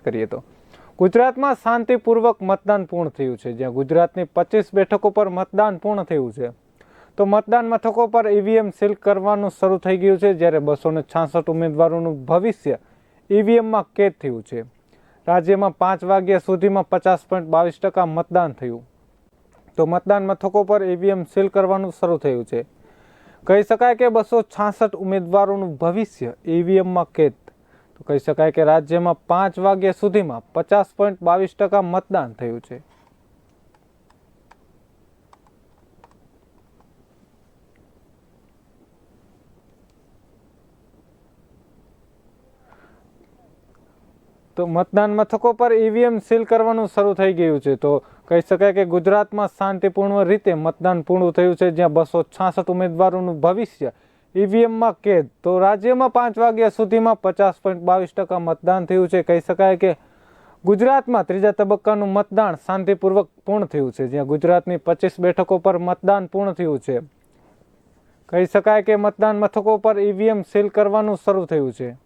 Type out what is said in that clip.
કરીએ તો. ગુજરાતમાં શાંતિપૂર્વક મતદાન પૂર્ણ થયું છે. જ્યાં ગુજરાતની પચીસ બેઠકો પર મતદાન પૂર્ણ થયું છે. તો મતદાન મથકો પર ઈવીએમ સીલ કરવાનું શરૂ થઈ ગયું છે, જ્યારે બસો ને છાસઠ ઉમેદવારોનું ભવિષ્ય ઈવીએમમાં કેદ થયું છે. રાજ્યમાં પાંચ વાગ્યા સુધીમાં પચાસ પોઈન્ટ બાવીસ ટકા મતદાન થયું. તો મતદાન મથકો પર ઈવીએમ સીલ કરવાનું શરૂ થયું છે. કહી શકાય કે બસો છાસઠ ઉમેદવારોનું ભવિષ્ય ઈવીએમમાં કેદ તો કહી શકાય કે રાજ્યમાં પાંચ વાગ્યા સુધીમાં પચાસ પોઈન્ટ બાવીસ ટકા મતદાન થયું છે. તો મતદાન મથકો પર ઈવીએમ સીલ કરવાનું શરૂ થઈ ગયું છે. તો કહી શકાય કે ગુજરાતમાં શાંતિપૂર્ણ રીતે મતદાન પૂર્ણ થયું છે, જ્યાં બસો છાસઠ ઉમેદવારોનું ભવિષ્ય ઈવીએમમાં કેદ. તો રાજ્યમાં પાંચ વાગ્યા સુધીમાં પચાસ પોઈન્ટ બાવીસ ટકા મતદાન થયું છે. કહી શકાય કે ગુજરાતમાં ત્રીજા તબક્કાનું મતદાન શાંતિપૂર્વક પૂર્ણ થયું છે, જ્યાં ગુજરાતની પચીસ બેઠકો પર મતદાન પૂર્ણ થયું છે. કહી શકાય કે મતદાન મથકો પર ઈવીએમ સીલ કરવાનું શરૂ થયું છે.